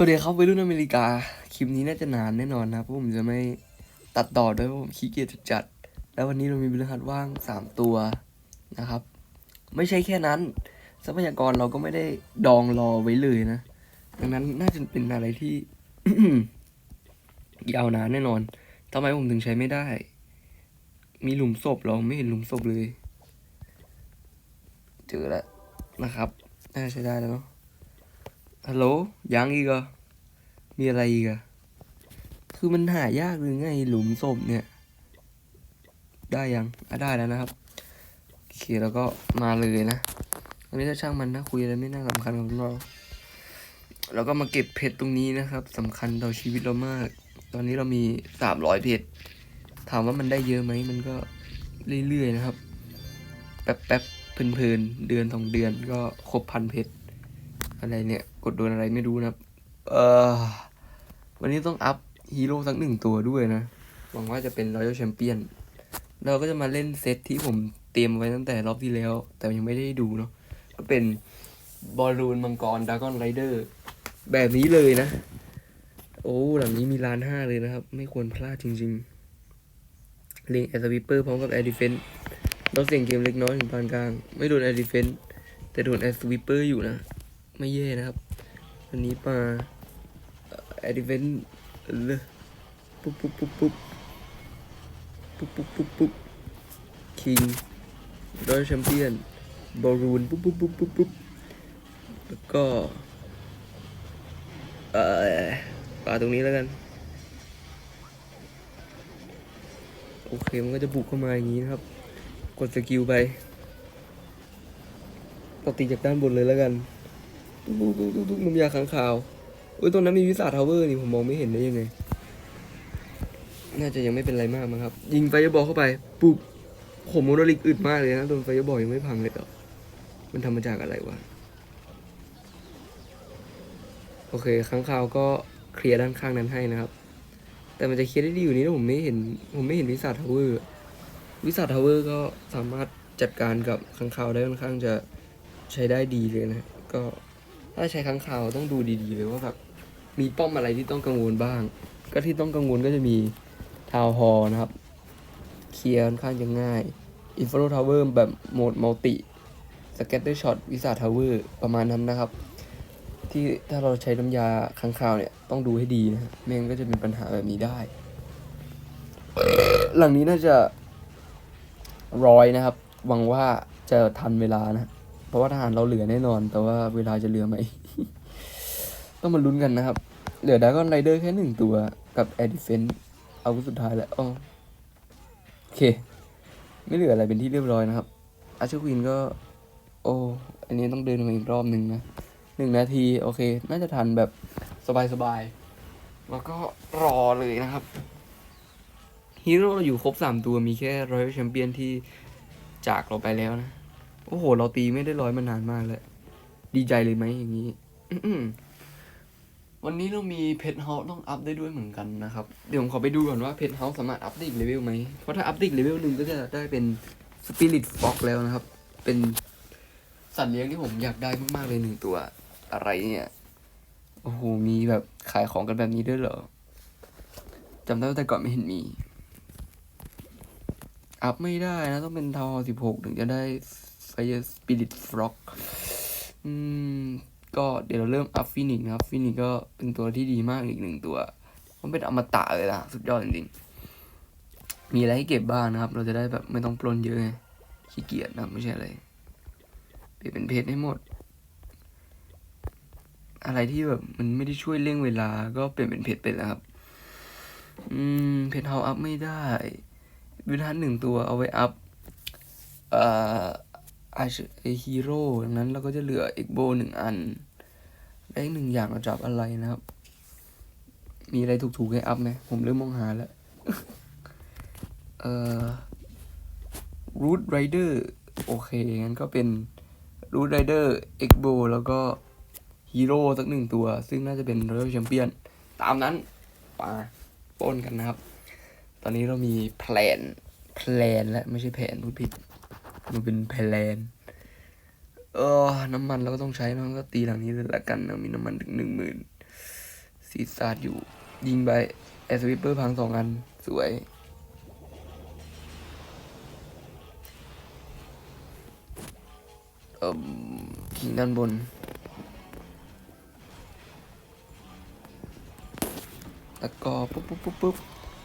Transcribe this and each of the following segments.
สวัสดีครับวัยรุ่นอเมริกา คลิปนี้น่าจะนานแน่นอนนะเพราะผมจะไม่ตัดต่อด้วยเพราะผมขี้เกียจจัด แล้ววันนี้เรามีบริหัสว่างสามตัวนะครับ ไม่ใช่แค่นั้น ทรัพยากรเราก็ไม่ได้ดองรอไว้เลยนะ ดังนั้นน่าจะเป็นอะไรที่ ยาวนานแน่นอนทำไมผมถึงใช้ไม่ได้ มีหลุมศพเหรอไม่เห็นหลุมศพเลย เจอแล้วนะครับ น่าใช้ได้แล้วเนาะ ฮัลโหลยังอีกเหรอมีอะไรอีกอะคือมันหายากหรือไงหลุมศพเนี่ย ได้ยังอะได้แล้วนะครับโอเคแล้วก็มาเลยนะอันนี้ก็ช่างมันนะคุยอะไรไม่น่าสำคัญของเราแล้วก็มาเก็บเพชรตรงนี้นะครับสำคัญต่อชีวิตเรามาก ตอนนี้เรามีสามร้อยเพชรถามว่ามันได้เยอะไหมมันก็เรื่อยๆนะครับ แป๊บๆเพลินๆเดือนสองเดือนก็ครบพันเพชรอะไรเนี่ย ดโดนอะไรไม่รู้นะเออวันนี้ต้องอัพฮีโร่สักหนึ่งตัวด้วยนะ หวังว่าจะเป็นรอยัลแชมเปี้ยน เราก็จะมาเล่นเซตที่ผมเตรียมไว้ตั้งแต่รอบที่แล้ว แต่ยังไม่ได้ดูเนาะ ก็เป็นบอลลูนมังกรดากอนไรเดอร์แบบนี้เลยนะ โอ้ หลังนี้มีล้านห้าเลยนะครับ ไม่ควรพลาดจริงๆ เลงแอสวิปเปอร์พร้อมกับแอร์ดิเฟนเราเสี่ยงเกมเล็กน้อยถึงปานกลาง ไม่โดนแอร์ดิเฟนแต่โดนแอสวิปเปอร์อยู่นะ ไม่แย่นะครับ วันนี้มาแอดเวนเลยปุ๊บปุ๊บปุ๊บปุ๊บปุ๊บปุ๊บปุ๊บปุ๊บคิงรอยแชมเปี้ยนบอลลูนปุ๊บปุ๊บปุ๊บปุ๊บปุ๊บแล้วก็ เอ่อปาตรงนี้แล้วกัน โอเค มันก็จะบุกเข้ามาอย่างนี้นะครับ กดสกิลไป ก็ตีจากด้านบนเลยแล้วกัน ตุ๊กตุ๊กตุ๊กตุ๊กน้ำยาค้างคาวเอ้ยตรงนั้นมีวิสาทาวเวอร์นี่ผมมองไม่เห็นได้ยังไง น่าจะยังไม่เป็นไรมากมั้งครับ ยิงไฟบอลเข้าไป ปุ๊บโหโมโนลิกอึดมากเลยนะโดนไฟบอลยังไม่พังเลยต่อมันทำมาจากอะไรวะ โอเคค้างคาวก็เคลียร์ด้านข้างนั้นให้นะครับ แต่มันจะเคลียร์ได้ดีอยู่นี้นะผมไม่เห็น ผมไม่เห็นวิสาทาวเวอร์ วิสาทาวเวอร์ก็สามารถจัดการกับค้างคาวได้ค่อนข้างจะใช้ได้ดีเลยนะ ก็ ถ้าใช้ค้างคาวต้องดูดีๆเลยว่าแบบมีป้อมอะไรที่ต้องกังวลบ้าง ก็ที่ต้องกังวลก็จะมีทาวฮอนะครับ เคลียร์ค่อนข้างจะง่ายอินฟ r ทาวเวอร์แบบโหมดมัลติสเก็ตเตอร์ช็อตวิสาทาวเวอร์ประมาณนั้นนะครับ ที่ถ้าเราใช้น้ำยาค้างคาวเนี่ย ต้องดูให้ดีนะฮะไม่งั้นก็จะเป็นปัญหาแบบนี้ได้ หลังนี้น่าจะร้อยนะครับ หวังว่าจะทันเวลานะ เพราะว่าทหารเราเหลือแน่นอน แต่ว่าเวลาจะเหลือไหม ต้องมาลุ้นกันนะครับ เหลือดากอนไรเดอร์แค่หนึ่งตัวกับแอดดิเฟนเอาสุดท้ายแล้วอ๋อโอเค ไม่เหลืออะไรเป็นที่เรียบร้อยนะครับอาชควินก็ โอ้อันนี้ต้องเดินมาอีกรอบหนึ่งนะหนึ่งนาที โอเค น่าจะทันแบบสบายๆ แล้วก็รอเลยนะครับฮีโร่เราอยู่ครบสามตัวมีแค่รอยัลแชมเปี้ยนที่จากเราไปแล้วนะ โอ้โห เราตีไม่ได้ร้อยมานานมากแล้วดีใจเลยไหมอย่างนี้วันนี้เรามีเพชรเฮาส์ต้องอัพได้ด้วยเหมือนกันนะครับ เดี๋ยวผมขอไปดูก่อนว่าเพชรเฮาส์สามารถอัพได้อีกเลเวลไหมเพราะถ้าอัพได้อีกเลเวลหนึ่งก็จะได้เป็นสปิริตฟ็อกแล้วนะครับ เป็นสัตว์เลี้ยงที่ผมอยากได้มากๆเลยหนึ่งตัว อะไรเนี่ย โอ้โห มีแบบขายของกันแบบนี้ด้วยเหรอจำได้แต่ก่อนไม่เห็นมี อัพไม่ได้นะ ต้องเป็นทาวสิบหกถึงจะได้ ไฟสปิริตฟล็อกอืมก็เดี๋ยวเราเริ่มอัพฟินิกนะครับ ฟินิกก็เป็นตัวที่ดีมากอีกหนึ่งตัว มันเป็นอมตะเลยนะสุดยอดจริงๆ มีอะไรให้เก็บบ้างนะครับ เราจะได้แบบไม่ต้องปล้นเยอะไงขี้เกียจนะไม่ใช่อะไรเปลี่ยนเป็นเพชรให้หมด อะไรที่แบบมันไม่ได้ช่วยเร่งเวลา ก็เปลี่ยนเป็นเพชรไปแล้วครับ อืม เพชรเฮาอัพไม่ได้วิทัศน์หนึ่งตัวเอาไว้อัพ เอ่อ ไอไอฮีโร่ดังนั้นเราก็จะเหลือเอกโบหนึ่งอัน ได้อีกหนึ่งอย่างเราจะอัพอะไรนะครับ มีอะไรถูกๆให้อัพไหมผมเริ่มมองหาแล้ว เอ่อรูทไรเดอร์โอเค งั้นก็เป็นรูทไรเดอร์เอกโบแล้วก็ฮีโร่สักหนึ่งตัว ซึ่งน่าจะเป็นรอยัลแชมเปี้ยน ตามนั้นมาป้นกันนะครับ ตอนนี้เรามีแพลนแพลนและไม่ใช่แผนพูดผิด มันเป็นแพลนเออ น้ำมันเราก็ต้องใช้เนก็ตีหลังนี้เลยละกันนะมีน้ำมันถึงหนึ่งหมื่นซีซาดอยู่ ยิงไปแอสวิปเปอร์พังสองอัน สวย เอ่มคิงด้านบน แล้วก็ปุ๊บปุ๊บปุ๊บปุ๊บ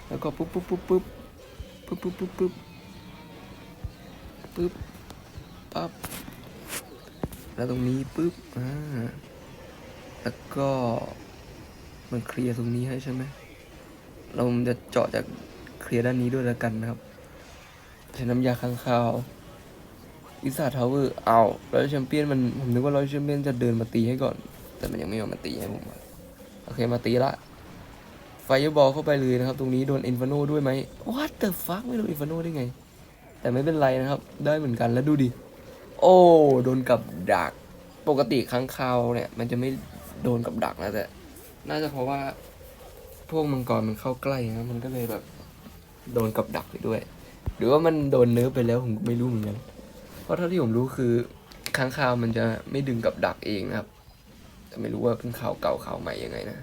แล้วก็ปุ๊บปุ๊บปุ๊บปุ๊บปุ๊บปุ๊บปุ๊บปุ๊บ ปุ๊บปั๊บแล้วตรงนี้ปุ๊บอ่าแล้วก็มันเคลียร์ตรงนี้ให้ใช่ไหมเราจะเจาะจากเคลียร์ด้านนี้ด้วยแล้วกันนะครับใช้น้ำยาค้างคาวอิสาทาวเวอร์เอาร้อยแชมเปี้ยนมันผมนึกว่าร้อยแชมเปี้ยนจะเดินมาตีให้ก่อน แต่มันยังไม่ยอมมาตีให้ผมโอเคมาตีละไฟบอลเข้าไปเลยนะครับ ตรงนี้โดนอินฟ r โนด้วยไหม What the fuck ไม่โดนอินฟ r โนได้ไง แต่ไม่เป็นไรนะครับ ได้เหมือนกันแล้วดูดิ โอ้โดนกับดัก ปกติค้างคาวเนี่ย มันจะไม่โดนกับดักนะแต่ น่าจะเพราะว่า พวกมังกรมันเข้าใกล้นะมันก็เลยแบบ โดนกับดักไปด้วย หรือว่ามันโดนเนิร์ฟไปแล้วผมไม่รู้เหมือนกันเพราะเท่าที่ผมรู้คือค้างคาวมันจะไม่ดึงกับดักเองนะครับ แต่ไม่รู้ว่าเป็นข่าวเก่าข่าวใหม่ยังไงนะ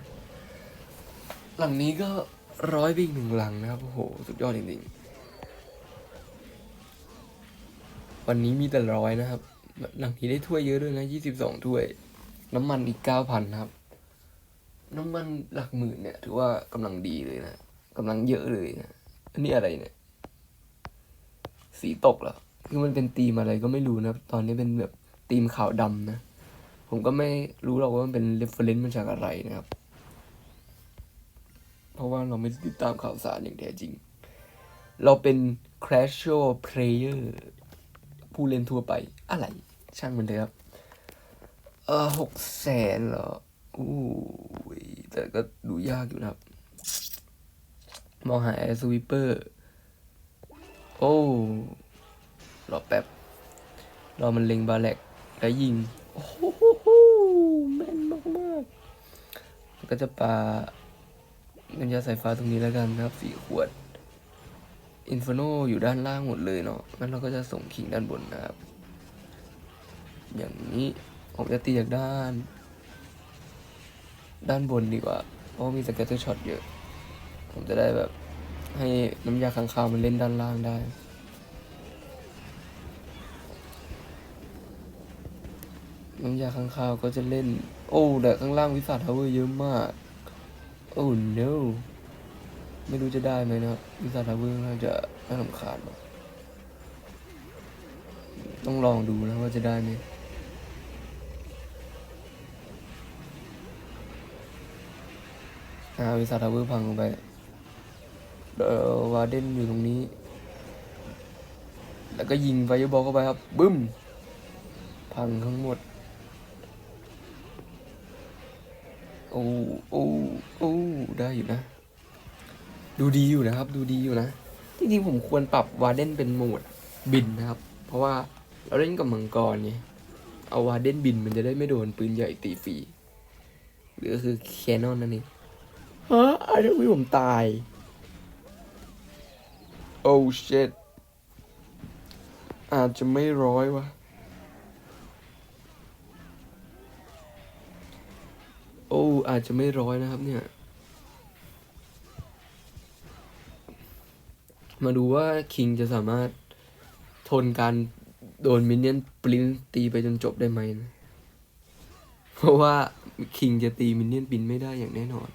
หลังนี้ก็ร้อยไปอีกหนึ่งหลังนะครับโอ้โห สุดยอดจริงๆ วันนี้มีแต่ร้อยนะครับ หลังนี้ได้ถ้วยเยอะด้วยนะยี่สิบสองถ้วย น้ำมันอีกเก้าพันครับ น้ำมันหลักหมื่นเนี่ย ถือว่ากำลังดีเลยนะกำลังเยอะเลยนะอันนี้อะไรเนี่ย สีตกเหรอคือมันเป็นธีมอะไรก็ไม่รู้นะ ตอนนี้เป็นแบบธีมขาวดำนะ ผมก็ไม่รู้หรอกว่ามันเป็นเรฟเฟรนซ์มาจากอะไรนะครับ เพราะว่าเราไม่ติดตามข่าวสารอย่างแท้จริง เราเป็น casual player ผู้เล่นทั่วไปอะไร ช่างมันเลยครับเออหกแสนเหรออู้ยแต่ก็ดูยากอยู่นะครับ มองหาแอร์สวิปเปอร์ โอ้รอแป๊บรอมันเล็งบาแลกแล้วยิง โอ้โหแม่นมากๆแล้วก็จะปาน้ำยาสายฟ้าตรงนี้แล้วกันนะครับสี่ขวด อินฟ r โนอยู่ด้านล่างหมดเลยเนาะงั้นเราก็จะส่งคิงด้านบนนะครับ อย่างนี้ผมจะตีจากด้าน ด้านบนดีกว่า เพราะมีสเก็ตเตอร์ช็อตเยอะ ผมจะได้แบบให้น้ำยาค้างคาวมันเล่นด้านล่างได้ น้ำยาค้างคาวก็จะเล่น โอ้แต่ข้างล่างวิสาทาวเวอร์เยอะมาก โอ้ no ไม่รู้จะได้ไหมนะครับวิสาทาวเวอร์น่าจะน่าสำคาญเนอะต้องลองดูนะว่าจะได้ไหมอาวิสาทาวเวอร์พังลงไปเออวาเดนอยู่ตรงนี้ แล้วก็ยิงไฟบอลเข้าไปครับ บึ้ม พังทั้งหมด โอ้ โอ้ โอ้ ได้อยู่นะ ดูดีอยู่นะครับ ดูดีอยู่นะจริงๆผมควรปรับวาเดนเป็นโหมดบินนะครับ เพราะว่าเราเล่นกับมังกรไงเอาวาเดนบินมันจะได้ไม่โดนปืนใหญ่ตีฟรีหรือก็คือแคนนอนนั่นเองฮะไอ้เรื่องผมตาย โอ้เชดอาจจะไม่ร้อยวะโอ้อาจจะไม่ร้อยนะครับเนี่ย มาดูว่าคิงจะสามารถทนการโดนมินเนี่ยนปรินตีไปจนจบได้ไหมนะเพราะว่าคิงจะตีมินเนี่ยนปินไม่ได้อย่างแน่นอน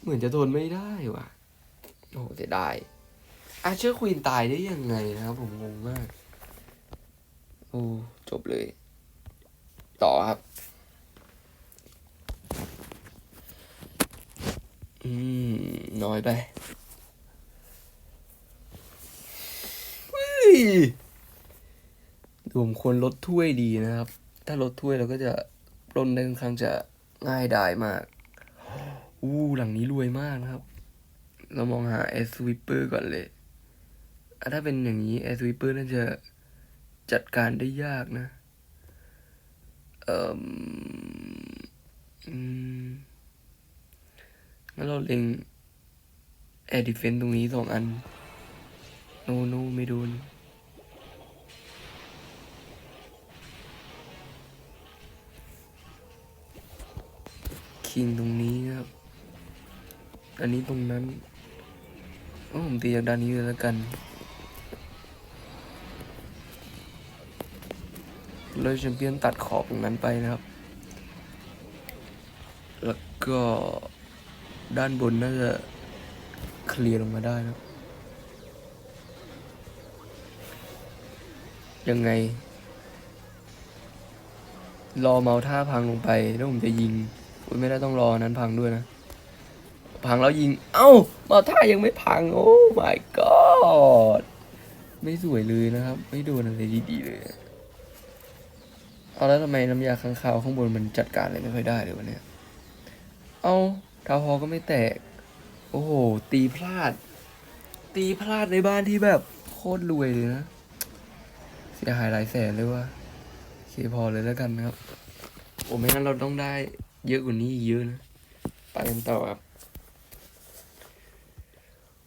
เหมือนจะทนไม่ได้ว่ะ โอ้เสียดายอาเชอร์ควีนตายได้ยังไงนะครับผมงงมาก โอ้จบเลย ต่อครับ อืม น้อยไปเฮ้ ยดูผมควรลดถ้วยดีนะครับ ถ้าลดถ้วยเราก็จะปล้นได้ค่อนข้างจะง่ายดายมาก อู้หลังนี้รวยมากนะครับ เรามองหาแอสวิปเปอร์ก่อนเลย ถ้าเป็นอย่างนี้แอสวิปเปอร์น่าจะจัดการได้ยากนะ เอ่ออืมงั้นเราเล็งแอร์ดิเฟนตรงนี้สองอัน โนโนไม่โดน ยิงตรงนี้ครับ อันนี้ตรงนั้นโอ้ผมตีจากด้านนี้เลยแล้วกัน เลยแชมเปี้ยนตัดขอบตรงนั้นไปนะครับ แล้วก็ด้านบนน่าจะเคลียร์ลงมาได้นะยังไง รอเมาท่าพังลงไป แล้วผมจะยิง อุ๊ยไม่ได้ต้องรอนั้นพังด้วยนะ พังแล้วยิง เอ้ามาท่ายังไม่พัง โอ้ my god ไม่สวยเลยนะครับ ไม่โดนอะไรดีๆเลย เอาแล้วทำไมน้ำยาค้างคาวข้างบนมันจัดการอะไรไม่ค่อยได้เลยวะเนี่ย เอาทาวฮอก็ไม่แตก โอ้โห ตีพลาด ตีพลาดในบ้านที่แบบโคตรรวยเลยนะ เสียหายหลายแสนเลยว่ะโอเคพอเลยแล้วกันนะครับ โอ้ไม่งั้นเราต้องได้ เยอะกว่านี้อีกเยอะนะไปกันต่อครับ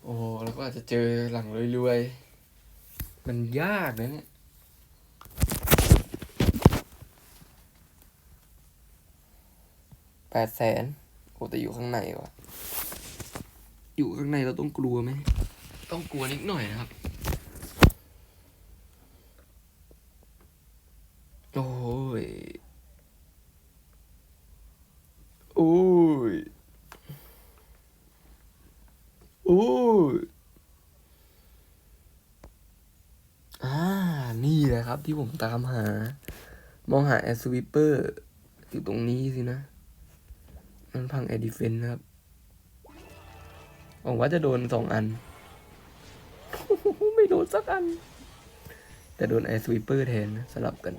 โอ้แล้วก็อาจจะเจอหลังรวยๆ มันยากนะเนี่ยแปดแสนโอ้แต่อยู่ข้างในวะอยู่ข้างในเราต้องกลัวไหม ต้องกลัวนิดหน่อยนะครับ โอ้ย โอ้ย โอ้ย อ่า นี่แหละ ครับที่ผมตามหา มองหาแอสวิปเปอร์อยู่ตรงนี้สินะ มันพังแอดิเฟนนะครับหวังว่าจะโดนสองอัน ไม่โดนสักอัน แต่โดนแอสวิปเปอร์แทนสลับกัน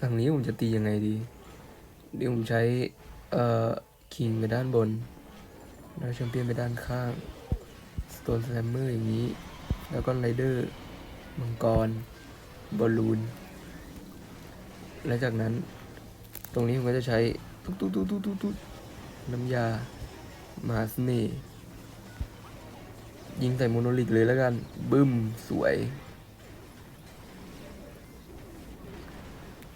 ทางนี้ผมจะตียังไงดี เดี๋ยวผมใช้ เอ่อ คิงไปด้านบนแล้วแชมเปี้ยนไปด้านข้าง ตนสแลมเมอร์อย่างนี้ แล้วก็ไรเดอร์มังกร บอลลูน และจากนั้นตรงนี้ผมก็จะใช้ตุ๊ดตุ๊ดตุ๊ดตุ๊ดตุ๊ดตุ๊น้ำยา มาสเน่ยิงใส่โมโนลิกเลยแล้วกัน บึ้ม สวย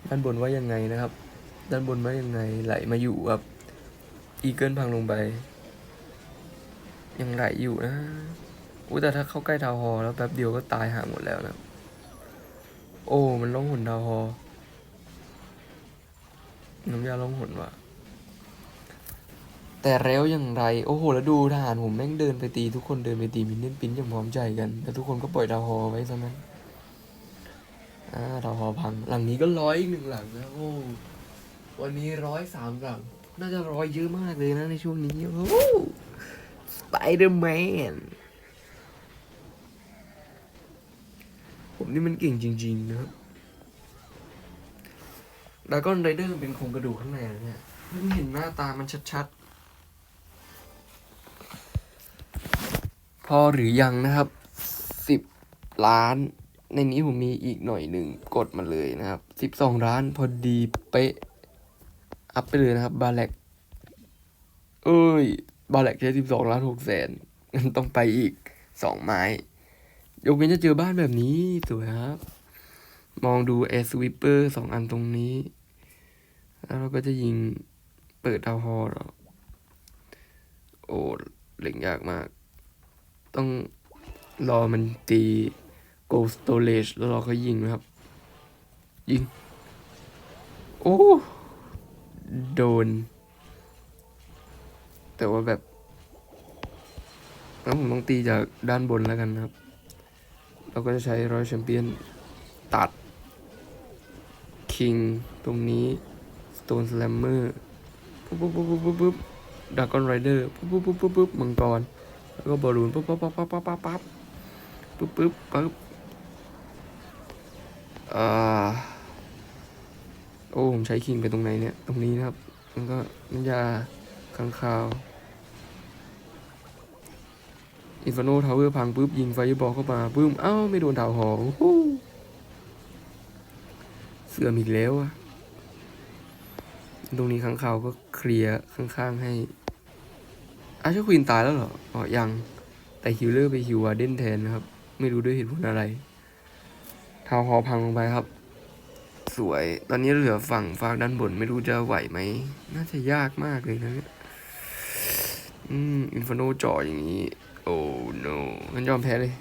ด้านบนว่ายังไงนะครับ ด้านบนว่ายังไงไหลมาอยู่ครับ อีเกิลพังลงไป ยังไหลอยู่นะอุ้ยแต่ถ้าเข้าใกล้ทาวฮอแล้วแป๊บเดียวก็ตายหาหมดแล้วนะ โอ้ มันล่องหนทาวฮอน้ำยาล่องหนว่ะ แต่แล้วอย่างไร โอ้โห แล้วดูทหารผมแม่งเดินไปตีทุกคนเดินไปตีมินเน่นปิ้นอย่างพร้อมใจกัน แต่ทุกคนก็ปล่อยดาวฮอไว้ซะงั้นอ่าดาวฮอพัง หลังนี้ก็ร้อยอีกหนึ่งหลังนะ โอ้ วันนี้ร้อยสามหลัง น่าจะร้อยเยอะมากเลยนะในช่วงนี้ โอ้ สไปเดอร์แมนผมนี่มันเก่งจริงๆนะครับดากอนไรเดอร์เป็นโครงกระดูกข้างในนะเนี่ยเพิ่งเห็นหน้าตามันชัดๆ พอหรือยังนะครับสิบล้าน ในนี้ผมมีอีกหน่อยหนึ่งกดมาเลยนะครับสิบสองล้านพอดีเป๊ะ อัพไปเลยนะครับ บาแลกเอ้ย บาแลกแค่สิบสองล้านหกแสนต้องไปอีกสองไม้ ยกเว้นจะเจอบ้านแบบนี้สวยครับ มองดูแอร์สวิปเปอร์สองอันตรงนี้ แล้วเราก็จะยิงเปิดดาวฮอลล์หรอโอ้เล่งยากมาก ต้องรอมันตีโกลสโตเลจแล้วเราก็ยิงนะครับ ยิง โอ้ โดน แต่ว่าแบบแล้วผมต้องตีจากด้านบนแล้วกันนะครับ เราก็จะใช้รอยแชมเปี้ยนตัด คิง ตรงนี้สโตนสแลมเมอร์ปุ๊บปุ๊บปุ๊บปุ๊บปุ๊บดากอนไรเดอร์ปุ๊บปุ๊บปุ๊บปุ๊บปุ๊บมังกร แล้วก็บอลลูนปุ๊บปุ๊บปั๊บปั๊บปั๊บปั๊บปั๊บปุ๊บปุ๊บปุ๊บอ่าโอ้ผมใช้คิงไปตรงไหนเนี่ย ตรงนี้นะครับ มันก็น้ำยาค้างคาว อินฟ r โนทาวเวอร์พังปุ๊บยิงไฟบอลเข้ามาปุ๊บเอ้าไม่โดนดาวหอโอ้โหเสื่อมอีกแล้วอะตรงนี้ค้างคาก็เคลียร์ข้างๆให้อาชควีนตายแล้วเหรออ๋อยังแต่ฮิลเลอร์ไปฮิววาเดนแทนนะครับ ไม่รู้ด้วยเหตุผลอะไรทาวหอพังลงไปครับ สวยตอนนี้เหลือฝั่งฝากด้านบนไม่รู้จะไหวไหม น่าจะยากมากเลยนะเนี่ย อืม อินฟ r โนจ่ออย่างนี้ โอ้ no งั้นยอมแพ้เลย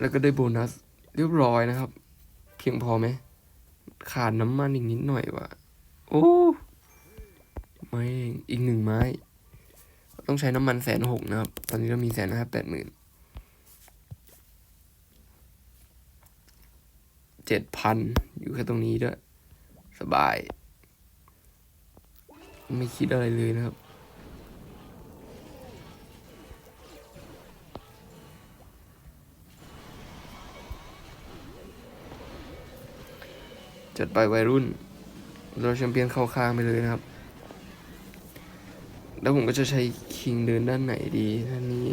แล้วก็ได้โบนัส เรียบร้อยนะครับ เพียงพอไหม ขาดน้ำมันอีกนิดหน่อยว่ะโอ้ไม่อีกหนึ่งไม้ ต้องใช้น้ำมันแสนหกนะครับ ตอนนี้เรามีแสนห้าแปดหมื่นเจ็ดพันอยู่แค่ตรงนี้ด้วย สบาย ไม่คิดอะไรเลยนะครับ จัดไปวัยรุ่น เราแชมเปี้ยนเข้าข้างไปเลยนะครับ แล้วผมก็จะใช้คิงเดินด้านไหนดีด้านนี้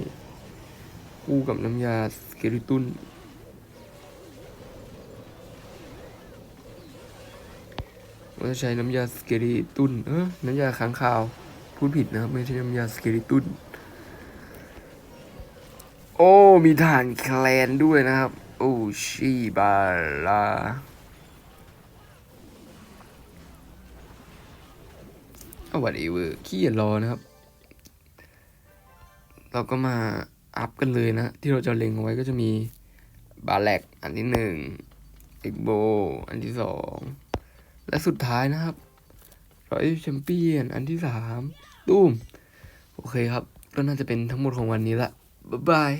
คู่กับน้ำยาสเกลิตุนผมจะใช้น้ำยาสเกลิตุนเออน้ำยาค้างคาว พูดผิดนะครับ ไม่ใช่น้ำยาสเกลิตุนโอ้ มีฐานแคลนด้วยนะครับ โอ้ชีบาลา วัดเอเวอร์ขี้เกียจรอนะครับ เราก็มาอัพกันเลยนะ ที่เราจะเล็งเอาไว้ก็จะมีบาแลกอันที่หนึ่งเอ็กโบอันที่สองและสุดท้ายนะครับรอยแชมเปี้ยนอันที่สามตุ้ม โอเคครับ ก็น่าจะเป็นทั้งหมดของวันนี้ละ บ๊ายบาย